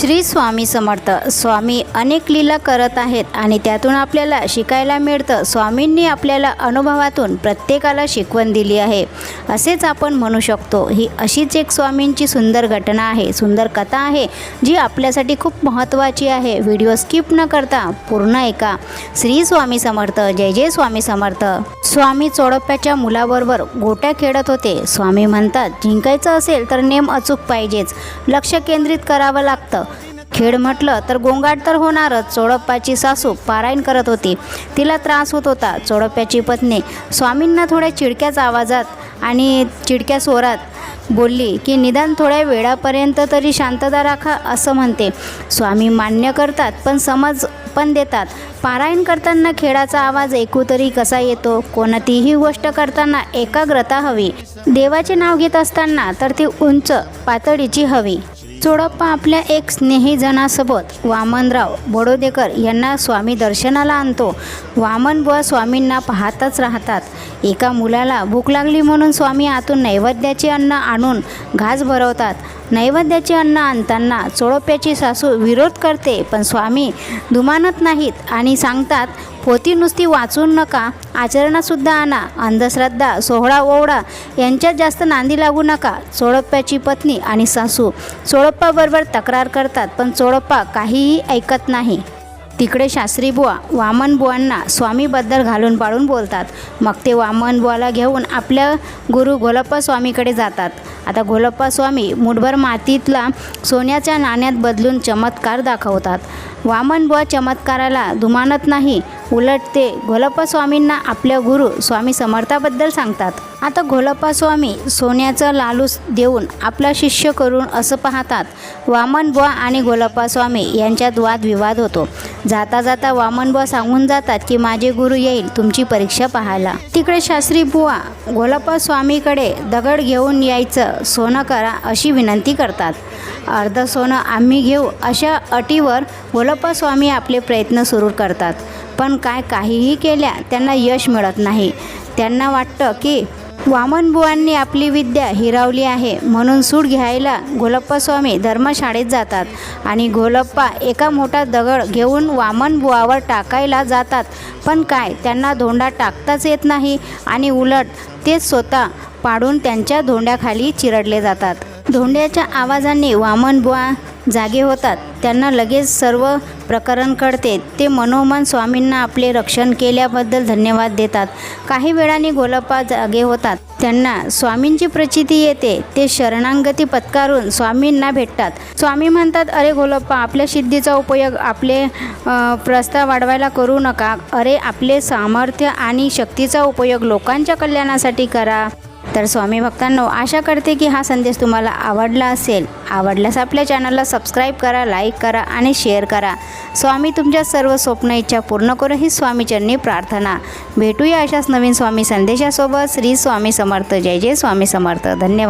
श्री स्वामी समर्थ. स्वामी अनेक लीला करत आहेत आणि त्यातून आपल्याला शिकायला मिळतं. स्वामींनी आपल्याला अनुभवातून प्रत्येकाला शिकवण दिली आहे. असेच आपण म्हणू शकतो. ही अशीच एक स्वामींची सुंदर घटना आहे. सुंदर कथा आहे जी आपल्यासाठी खूप महत्त्वाची आहे. व्हिडिओ स्किप न करता पूर्ण ऐका. श्री स्वामी समर्थ. जय जय स्वामी समर्थ. स्वामी चोडप्याच्या मुलाबरोबर गोट्या खेळत होते. स्वामी म्हणतात जिंकायचं असेल तर नेम अचूक पाहिजेच. लक्ष केंद्रित करावं लागतं. खेळ म्हटलं तर गोंगाट तर होणारच. चोडप्पाची सासू पारायण करत होती. तिला त्रास होत होता. चोडप्प्याची पत्नी स्वामींना थोड्या चिडक्याच आवाजात आणि चिडक्या स्वरात बोलली की निदान थोड्या वेळापर्यंत तरी शांतता राखा असं म्हणते. स्वामी मान्य करतात पण समज पण देतात. पारायण करताना खेळाचा आवाज ऐकू तरी कसा येतो? कोणतीही गोष्ट करताना एकाग्रता हवी. देवाचे नाव घेत असताना तर ती उंच पातळीची हवी. चोडप्पा आपल्या एक स्नेहीजनासोबत वामनराव बडोदेकर यांना स्वामी दर्शनाला आणतो. वामन बुवा स्वामींना पाहतच राहतात. एका मुलाला भूक लागली म्हणून स्वामी आतून नैवेद्याचे अन्न आणून घास भरवतात. नैवेद्याचे अन्न आणताना चोडप्याची सासू विरोध करते पण स्वामी दुमानत नाहीत आणि सांगतात पोती नुसती वाचून नका आचरणातसुद्धा आणा अंधश्रद्धा सोहळा ओवळा यांच्यात जास्त नांदी लागू नका चोडप्प्याची पत्नी आणि सासू चोडप्पाबरोबर तक्रार करतात पण चोडप्पा काहीही ऐकत नाही. तिकडे शास्त्री बुवा वामन बुवांना स्वामीबद्दल घालून पाळून बोलतात. मग ते वामन बुवाला घेऊन आपल्या गुरु घोलप्पा स्वामीकडे जातात. आता घोलप्पा स्वामी मुठभर मातीतला सोन्याच्या नाण्यात बदलून चमत्कार दाखवतात. वामन व चमत्काराला दुमानत नाही उलट ते घोलप्पा स्वामींना आपल्या गुरु स्वामी समर्थाबद्दल सांगतात. आता घोलप्पा स्वामी सोन्याचं लालूस देऊन आपला शिष्य करून असं पाहतात. वामन बुवा आणि घोलप्पा स्वामी यांच्यात वादविवाद होतो. जाता जाता वामन बुवा सांगून जातात की माझे गुरु येईल तुमची परीक्षा पाहायला. तिकडे शास्त्री बुवा घोलप्पा स्वामीकडे दगड घेऊन यायचं सोनं करा अशी विनंती करतात. अर्ध सोनं आम्ही घेऊ अशा अटीवर गोलप्पा स्वामी आपले प्रयत्न सुरू करतात. पण काय काहीही केल्या त्यांना यश मिळत नाही. त्यांना वाटतं की वामनबुवांनी आपली विद्या हिरावली आहे. म्हणून सूट घ्यायला गोलप्पा स्वामी धर्मशाळेत जातात आणि घोलप्पा एका मोठा दगड घेऊन वामनबुवावर टाकायला जातात. पण काय त्यांना धोंडा टाकताच येत नाही आणि उलट तेच स्वतः पाडून त्यांच्या धोंड्याखाली चिरडले जातात. धोंड्याच्या आवाजाने वामनबुवा जागे होतात. त्यांना लगेच सर्व प्रकरण कळते. ते मनोमन स्वामींना आपले रक्षण केल्याबद्दल धन्यवाद देतात. काही वेळाने गोलप्पा जागे होतात. त्यांना स्वामींची प्रचिती येते. ते शरणांगती पत्कारून स्वामींना भेटतात. स्वामी म्हणतात अरे गोलप्पा आपल्या सिद्धीचा उपयोग आपले प्रस्ताव वाढवायला करू नका. अरे आपले सामर्थ्य आणि शक्तीचा उपयोग लोकांच्या कल्याणासाठी करा. तर स्वामी भक्तांनो आशा करते की हा संदेश तुम्हाला आवडला असेल. आवडल्यास आपल्या चॅनलला सबस्क्राईब करा लाईक करा आणि शेअर करा. स्वामी तुमच्या सर्व स्वप्न इच्छा पूर्ण करू ही स्वामीचरणी प्रार्थना. भेटूया अशाच नवीन स्वामी संदेशासोबत. श्री स्वामी समर्थ. जय जय स्वामी समर्थ. धन्यवाद.